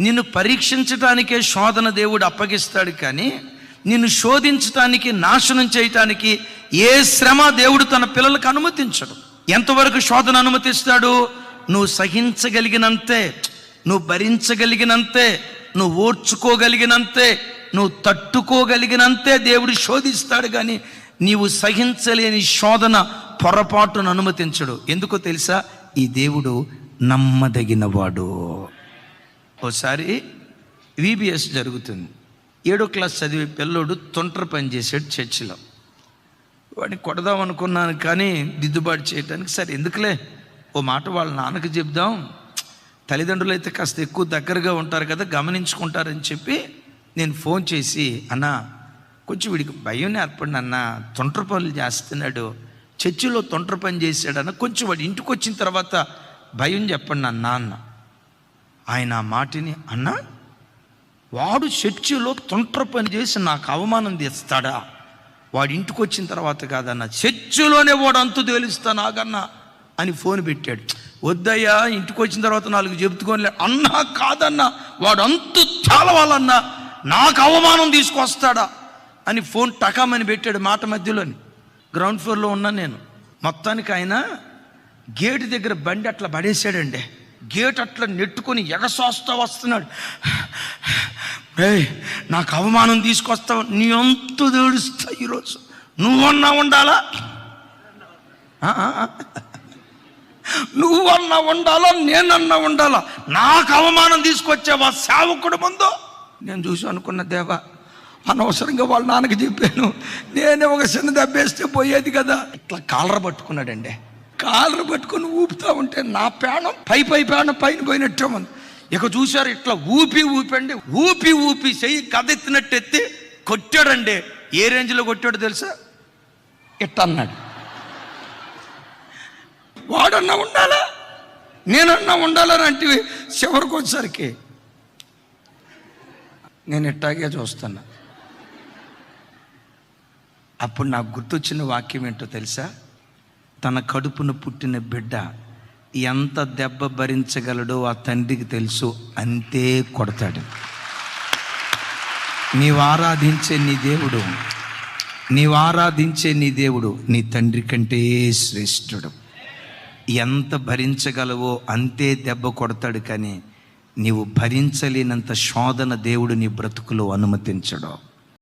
నిన్ను పరీక్షించటానికే శోధన దేవుడు అప్పగిస్తాడు కానీ నిన్ను శోధించటానికి నాశనం చేయటానికి ఏ శ్రమ దేవుడు తన పిల్లలకు అనుమతించడు. ఎంతవరకు శోధన అనుమతిస్తాడు? నువ్వు సహించగలిగినంతే నువ్వు భరించగలిగినంతే నువ్వు ఓర్చుకోగలిగినంతే నువ్వు తట్టుకోగలిగినంతే దేవుడు శోధిస్తాడు కానీ నీవు సహించలేని శోధన పొరపాటును అనుమతించడు. ఎందుకో తెలుసా? ఈ దేవుడు నమ్మదగినవాడు. ఒకసారి విబిఎస్ జరుగుతుంది. ఏడో క్లాస్ చదివే పిల్లోడు తొంటర పని చేసాడు చర్చిలో. వాడిని కొడదాం అనుకున్నాను కానీ దిద్దుబాటు చేయడానికి సరే ఎందుకులే? ఓ మాట వాళ్ళ నాన్నకి చెప్దాం. తల్లిదండ్రులు అయితే కాస్త ఎక్కువ దగ్గరగా ఉంటారు కదా గమనించుకుంటారని చెప్పి నేను ఫోన్ చేసి అన్నా కొంచెం వీడికి భయం ఏర్పడిన అన్న తొంటర పనులు చేస్తున్నాడు. చర్చిలో తొంటర పని చేశాడన్న కొంచెం వాడు ఇంటికి వచ్చిన తర్వాత భయం చెప్పండి అన్న అన్న. ఆయన ఆ మాటిని అన్న వాడు చర్చిలో తొంటర పని చేసి నాకు అవమానం తెస్తాడా? వాడి ఇంటికి వచ్చిన తర్వాత కాదన్న చర్చిలోనే వాడు అంతు తేలుస్తా నాకన్నా అని ఫోన్ పెట్టాడు. వద్దయ్యా ఇంటికి వచ్చిన తర్వాత నాలుగు చెబుతుకోలే అన్నా కాదన్నా వాడు అంతు చాలవాలన్నా నాకు అవమానం తీసుకొస్తాడా? అని ఫోన్ టకామని పెట్టాడు మాట మధ్యలోని. గ్రౌండ్ ఫ్లోర్లో ఉన్నాను నేను. మొత్తానికి ఆయన గేటు దగ్గర బండి అట్లా పడేసాడండి గేట్ అట్లా నెట్టుకొని ఎగసోస్తా వస్తున్నాడు. రే నాకు అవమానం తీసుకొస్తావు నీ అంత దేడుస్తా ఈరోజు. నువ్వన్నా ఉండాలా? నువ్వన్నా ఉండాలా? నేనన్నా ఉండాలా? నాకు అవమానం తీసుకొచ్చావా సేవకుడు ముందు? నేను చూసి అనుకున్న దేవా అనవసరంగా వాళ్ళ నాన్నకి చెప్పాను. నేనే ఒక చిన్న దెబ్బేస్తే పోయేది కదా. ఇట్లా కాలర పట్టుకున్నాడండి. కాలర పట్టుకొని ఊపుతూ ఉంటే నా ప్రాణం పై పై ప్రాణం పైన పోయినట్టే ఉంది. ఇక చూశారు ఇట్లా ఊపి ఊపండి ఊపి ఊపి చెయ్యి కదెత్తినట్టు ఎత్తి కొట్టాడండి. ఏ రేంజ్లో కొట్టాడు తెలుసా? ఇట్ట అన్నాడు వాడన్నా ఉండాలా? నేనన్నా ఉండాలని అంటే చివరికి వచ్చేసరికి? నేను ఇట్టాగే చూస్తున్నా. అప్పుడు నాకు గుర్తొచ్చిన వాక్యం ఏంటో తెలుసా? తన కడుపున పుట్టిన బిడ్డ ఎంత దెబ్బ భరించగలడో ఆ తండ్రికి తెలుసు అంతే కొడతాడు. నీవు ఆరాధించే నీ దేవుడు నీవు ఆరాధించే నీ దేవుడు నీ తండ్రి కంటే శ్రేష్ఠుడు. ఎంత భరించగలవో అంతే దెబ్బ కొడతాడు కానీ నీవు భరించలేనంత శోధన దేవుడు నీ బ్రతుకులో అనుమతించడు.